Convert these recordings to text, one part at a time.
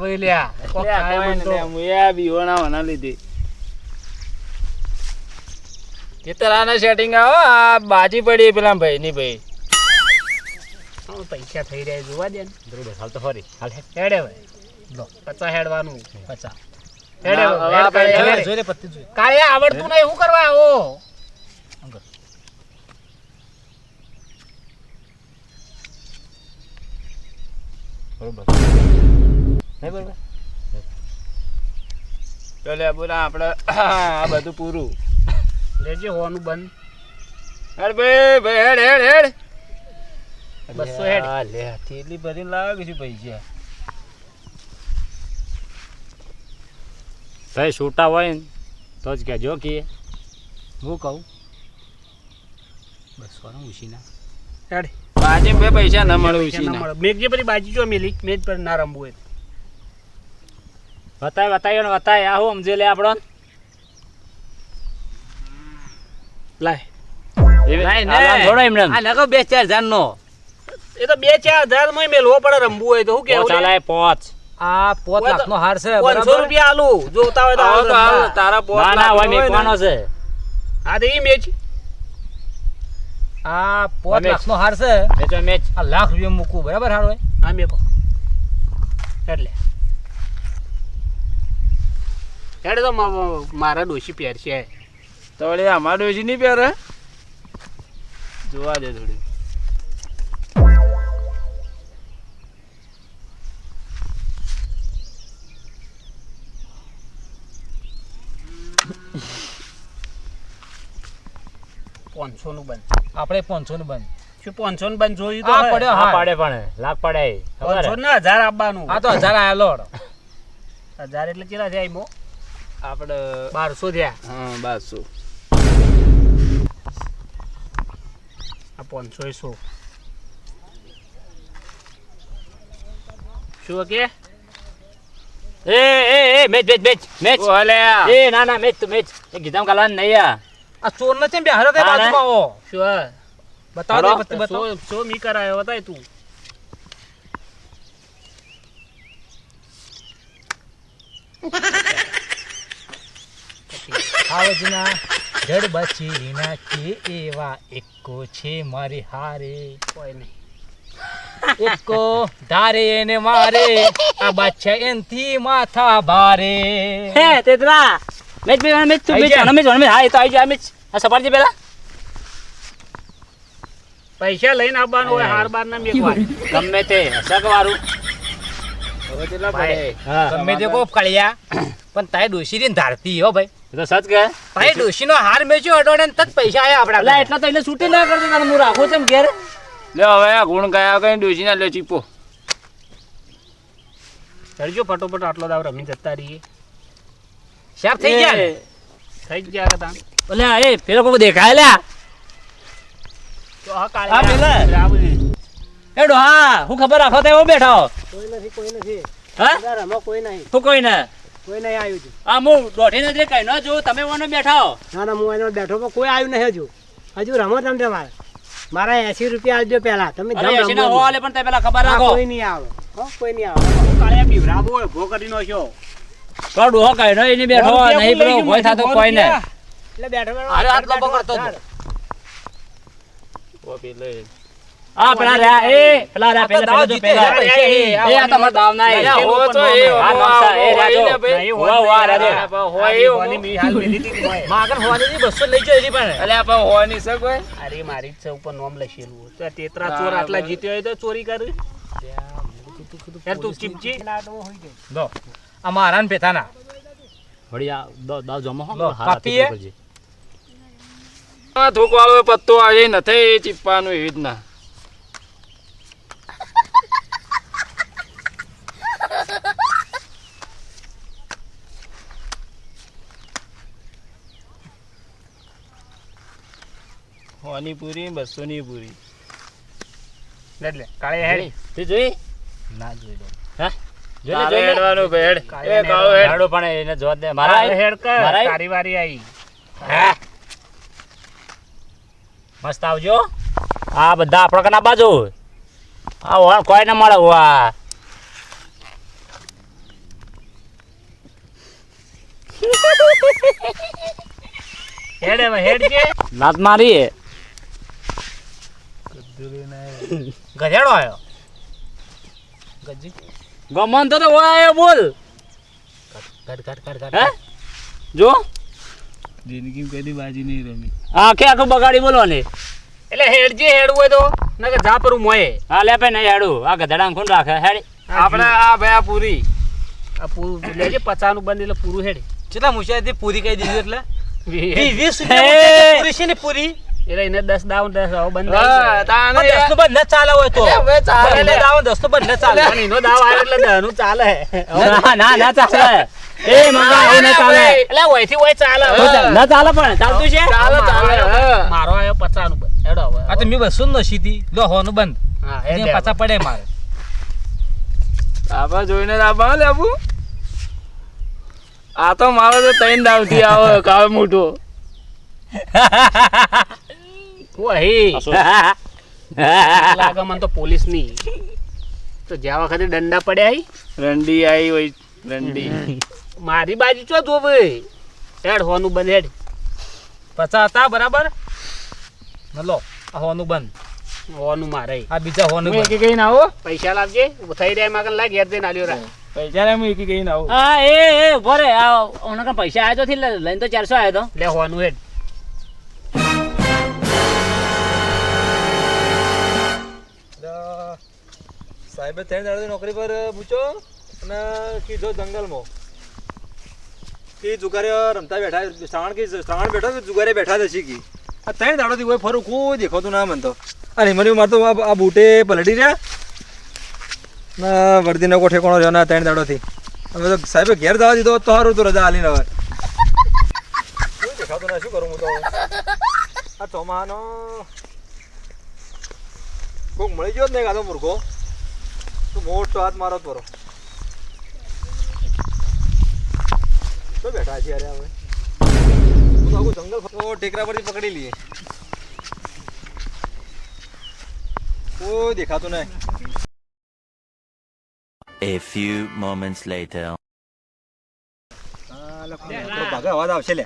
ભાઈ લ્યા કોક મન તો. લીધે ખેતરાના સેટિંગ આવો આ બાજી પડી પેલા ભાઈ ની ભાઈ હા, પૈસા થઈ રહ્યા જોવા દે ને. બરોબર હાલ તો ફરી. હાલ. હેડે ભાઈ લો. પચા હેડવાનું. પચા હેડે ના, ભાઈ, હવે હેડ કાળિયા, આપણે હેડ. જોઈ લે પત્તી જોઈ. કાળિયા આવડતું નહીં શું કરવા આવો? બરોબર. નહીં બરોબર? તો બોલા આપણે આ બધું પૂરું. લેજે હોવાનું બંધ. હેડ ભાઈ હેડ હેડ હેડ. બસો હેડ. લે થેલી ભરીને લાવે છે પૈસા. ભાઈ છૂટા હોય ને તો જ કહેજો કે. હું કહું? બસો નું. ઉછીના હેડ. બાજી બે પૈસા ના મળે ઉછીના. મેઘ જે પછી બાજી જો મેલી મેજ પર ના રમવું હોય બતાય બતાયો ને બતાય આ હું સમજે લે આપણો. લાય. લાય ને. થોડો એમને. આ લગો બે ચાર જાન નો એ તો બે ચાર હજારમાં મેલવો પડે રમવું હોય તો શું કેવું ચાલે પોચ. આ પોત લાખ નો હાર છે પાંચસો બરાબર? રૂપિયા આલુ જોતા હોય તો તારા પોત ના ના હોય મેકવાનો છે. હા તો ઈ મેચ. આ પોત લાખ નો હાર છે. મેચો મેચ. આ લાખ રૂપિયા મૂકું બરાબર હારો હા મેકો. એટલે એટલે તો મારા ડોશી પહેરશે. તો વળી અમારા ડોશી નહીં પહેરે? જોવા દે થોડી. પાંચસો નું બંધ. આપણે પાંચસો નું બંધ. શું પાંચસો નું બંધ જોયું તો આ પડ્યો હા હા. પાડે પણ. લાખ પાડે. પાંચસો ને હજાર આપવાનું. આ તો હજાર આયા લોડ હજાર એટલે કેટલા થયા એમાં? આપણે બારસો થયા. હા બારસો. આ પાંચસો એ સો. શું કે? એ એ એ મેચ મેચ મેચ મેચ. ઓલે એ ના ના મેચ તો મેચ. એ ગીધામ કાલવાનું નહીં આ. આ ચોર ને ચેમ બે તે બાજુમાં આવો. શું બતાવો હાલો. બતાવો. સો સો મી કરાયો બતાય તું. આવજના જડ બચી ના કે એવા એકો છે મારી હારે. કોઈ નહીં. એકો ધારે ને મારે આ બાદશાહ એનથી માથા ભારે. હે તેતરા. મેચ મેચ મેચ તું મેચ જા. આનો મેચ મેચ હા એ તો આવી જાય મેચ. આ સપાટજી પેલા. પૈસા લઈને આવવાનું હોય હાર બાર ના મેકવા. ગમે તે હા. ગમે તે કો કળિયા પણ તાય ડોસી ને ધારતી હો ભાઈ. તો સચ કે તાય ડોસી નો હાર મેચ્યો અડોડે ને તત પૈસા આયા આપડા એટલા તો એને છૂટી ના કરતો તને હું રાખું છું ઘેર. લે હવે આ ગુણ ગયા કઈ ડોસી ના લે ચીપો. ચડજો ફટોફટ આટલો દાવ રમી જતા રહીએ. શેર થઈ ગયા થઈ ગયા હતા ઓલે એ પેલો કોઈ દેખાય લ્યા. તો હા કાલે આ પેલા? એ બધી. હા હું ખબર રાખો તો એવો બેઠો. કોઈ નથી કોઈ નથી. હા? આમાં કોઈ નહીં. હું કોઈ ને? કોઈ નહીં આવ્યું છે. આ હું દોઢી નજરે કઈ ન જોઉં તમે ઓનો બેઠા. ના ના હું એનો બેઠો પણ કોઈ આવ્યું નહીં હજુ. હજુ રમો તમે તમારે મારા એસી રૂપિયા આલજો પેલા તમે એસી ના રમો હો પણ તે પેલા ખબર હા, રાખો. કોઈ નહીં આવે. કોઈ નહીં આવે. કાળે બીવરાવો હોય ભો કરી નાખ્યો. તો ડોહો કઈ નો બેઠો નહીં હું પેલો ભોય કોઈ ને એટલે બેઠો અરે આટલો પકડતો. ઓ પેલે આ પેલા રે એ પેલા રે પેલા જો પેલા એ, આ તમાર દાવ ના એ. હો તો એ, આ હો, એ રાજો. હોય ને. નહીં, હો, હો, આ રાજો. હો એ આ મી હાલ લીધી તી હોય. માગણ હોવાની હતી, લઈ જાય એની પણ અલે આપા હોય નહીં સર કોઈ અરે મારી છે ઉપર નોમ લખેલું તો તેતરા ચોર આટલા જીત્યો હોય તો ચોરી કરી યાર તું ચીપચી લો આ મારા ને પેથાના વળી આ દાવ- દાવ જમો હો, લો. આ થૂક વાળો પત્તો આવે નથી ચીપવાનું એવી રીતના. હોની પૂરી બસો ની પૂરી એટલે કાળે હેડ. તું જોઈ? ના જોઈ લો. મસ્ત આવજો. આ બધા આપણા કના બાજુ. આ ઓણ કોઈ ના મળે વાહ હેડ હેડ છે લાત મારી ગધેડો આવ્યો ગજી. ગમન તો તો ઓય બોલ. ઘટ ઘટ ઘટ ઘટ હે? જો. જિંદગી કદી બાજી નહીં રમી. આખે આખું બગાડી બોલો ને એટલે હેડ જે હેડ હોય તો નકે જા પર મોયે હા લે ભાઈ નહીં હેડું. આ ગધડા કોણ રાખે? હેડ. આપણે આ ભાઈ આ પૂરી. આ પૂરું લેજે પચાનું બંધ એટલે પૂરું હેડ. કેટલા મુશિયાથી પૂરી કહી દીધી એટલે. વીસ હે. પૂરી છે ને પૂરી એને દસ દાવ દસ બંધ હા, આવી પણ દસનું બંધ ન ચાલે હોય તો. એટલે હવે ચાલે. એટલે દાવો દસનું બંધ ન ચાલે. પણ એનો દાવ આવ્યો એટલે દહનું ચાલે. ના ના ના ચાલે. એ મંગા આવું ના ચાલે. એટલે ઓયથી ઓય ચાલે. ના ચાલે પણ. ચાલતું છે? ચાલે મારો ચાલે હા. બંધ. હવે આ તો મેં બસો નો સીધી. લો હોનું બંધ. હા એ પાછા પડે મારે. આબા જોઈને આબા લેબુ આ તો મારો તો ત્રણ દાવથી આવે કાળ મોટો. ઓહી લાગે મને તો પોલીસની તો જ્યાં વખતે દંડા પડ્યા હી, રંડી આવી હોય રંડી. મારી બાજુ ચો જો ભાઈ હેડ હોનું બંધ હેડ. પચા હતા બરાબર? ન લો આ હોનું બંધ. હોનું મારે. આ બીજા હોનું એક બંધ. ના આવો? પૈસા લાવજે થઈ રહ્યા માગન લાગ ઘેર જઈને આલ્યો રા પૈસા રે હું એકી ના આવો. હા એ એ ભરે આ ઓના કાં પૈસા આયો તો થી લે- લઈને તો ચારસો આયો તો. લે હોનું હેડ. સાહેબે ત્રણ દાડાથી નોકરી પર પૂછો અને કીધો જંગલમાં. કી જુગારે રમતા બેઠા, શ્રાવણ કે, શ્રાવણ બેઠો કે જુગારે બેઠા જ કી? આ ત્રણ દાડોથી કોઈ ફરું, કોઈ દેખાતું ના મનતો અને મને મારે તો આ આ બૂટે પલટી રહ્યા. ના વર્દીનો કોઠે ઠેકોણો રહ્યો ના ત્રણ દાડોથી. હવે તો સાહેબે ઘેર જવા દીધો, તો સારું તો રજા હાલીને હવે. કોઈ દેખાતું ના, શું કરું હું તો આ ચોમાનો કોક મળી ગયો જ નહીં કાતો મૂર્ખો? તો મોટો હાથ મારો પરો તો બેઠા છે અરે હવે? હું આખું જંગલ તો ટેકરા પરથી પકડી લઈએ. કોઈ દેખાતું નહીં. A few moments later. આ ભાગે અવાજ આવશે લે.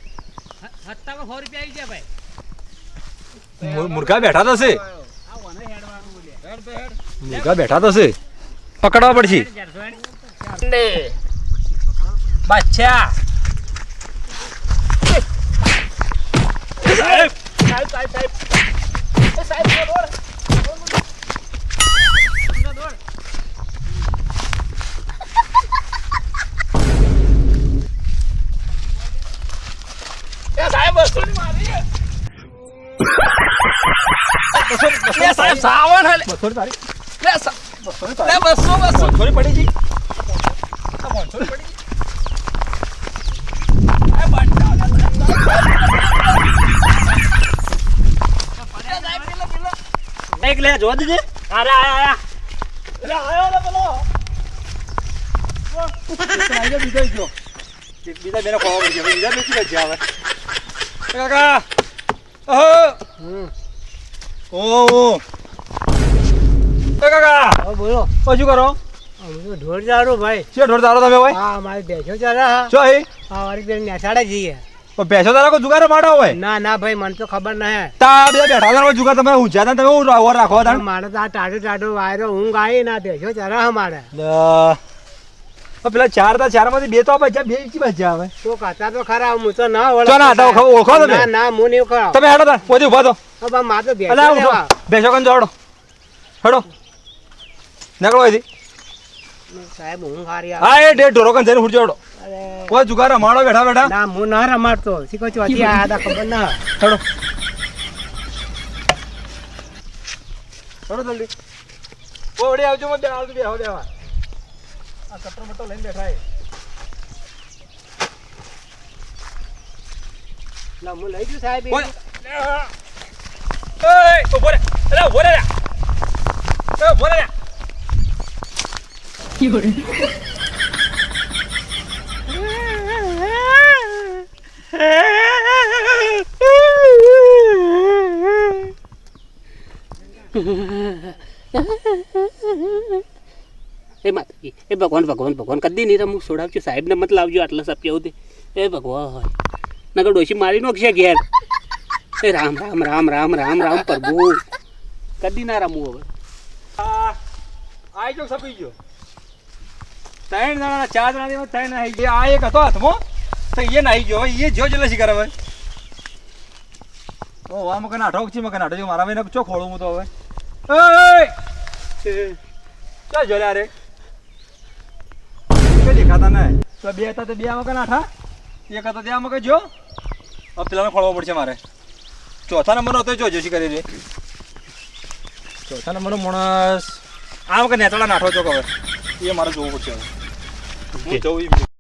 હત્તામાં સો રૂપિયા આવી જાય ભાઈ. મૂર- મૂર્ખા બેઠા થશે? મુર્ગા બેઠા તો છે પકડવા પડશે. સાહેબ સાહેબ સાવન હાલે બસોની તારી. લે સા- લે બસો બસો બસોની પડી ગઈ આ પાંચસોની પડી ગઈ એક લે જો દીજે અરે આયા આયા બીજા બીજો બેનો ખોવા પડી ગયા બીજા બેસી હવે કાકા ઓહો. ઓ કાકા બોલો. શું કરો? ઢોર જાડું ભાઈ. શું ઢોર તારો તમે ભાઈ? હા મારી બેસો ચાલે શું હે હા મારી બેન નેસાડે જઈએ ભેંસો તારા કોઈ જુગાર માડો હોય? ના ના ભાઈ મને તો ખબર ના તા બે બેઠા તારા જુગાર તમે હું જાતા તમે હું ઓર રાખો તાણ મારે તો આ ટાડો ટાટું વાયરો હું ગાઈ ના બેસો ચાલે હા મારે. પેલા ચાર તા ચારમાંથી બે તો બચ્યા બે કી બચ્યા હવે તો કાતા તો ખરા હું તો ના ચો ના તો ઓળખો- ઓળખો તમે? ના ના હું નહીં ખરા તમે હેડો તાર પોતે ઊભા તો હવે મારે તો બેસો ઉઠો. બેસો કન જોડો હેડો. નીકળો અહીંથી. સાહેબ ઊંઘ હારી હા એ ડે ઢોરો કન જઈને ઉઠજો હેડો. અરે. કોઈ જુગાર રમાડો બેઠા બેઠા. ના હું ના રમાડતો. શીખો ચોથી આયા હતા ખબર ના. હેડો. હેડો જલ્દી. ઓડી આવજો મત આવજો બેહો બેહવા આ કટરો બટરો લઈને બેઠા એ ના હું લઈ જઉં સાહેબ ઓય. એય ઊભો રે. અરે ઊભો રે રે. એ ઊભો રે. એ માતાજી એ ભગવાન ભગવાન ભગવાન કદી નહીં રમું છોડાવજો સાહેબને મત લાવજો આટલા સપ્યા ઉદે એ ભગવાન. નકર ડોશી મારી નાખશે ઘેર. એ રામ રામ રામ રામ રામ રામ પ્રભુ. કદી ના રમવું હવે. આઈ જો સપી ગયો. ત્રણ જણા ચાર જણા ત્રણ નાહી ગયા. આ એક હતો હાથમાં, તો એ નાહી ગયો. એ જો જલસી શિકાર હવે. ઓ, આ મકાન આઠો છે મકાન આઠો મારા ભાઈને ચો ખોળું હું તો હવે? ઓય ચાલ જો રે? દેખાતા નહીં? તો બે હતા તો બે મકાન આઠા એક હતો ત્યાં મકાન જો હવે પેલાને ખોળવો પડશે મારે. ચોથા નંબરનો હતો જો જોશી કરી રે. ચોથા નંબરનો માણસ. આ વખત નેતાળા નાઠો છો હવે? એ મારે જોવું પડશે હવે હું જવું ઈ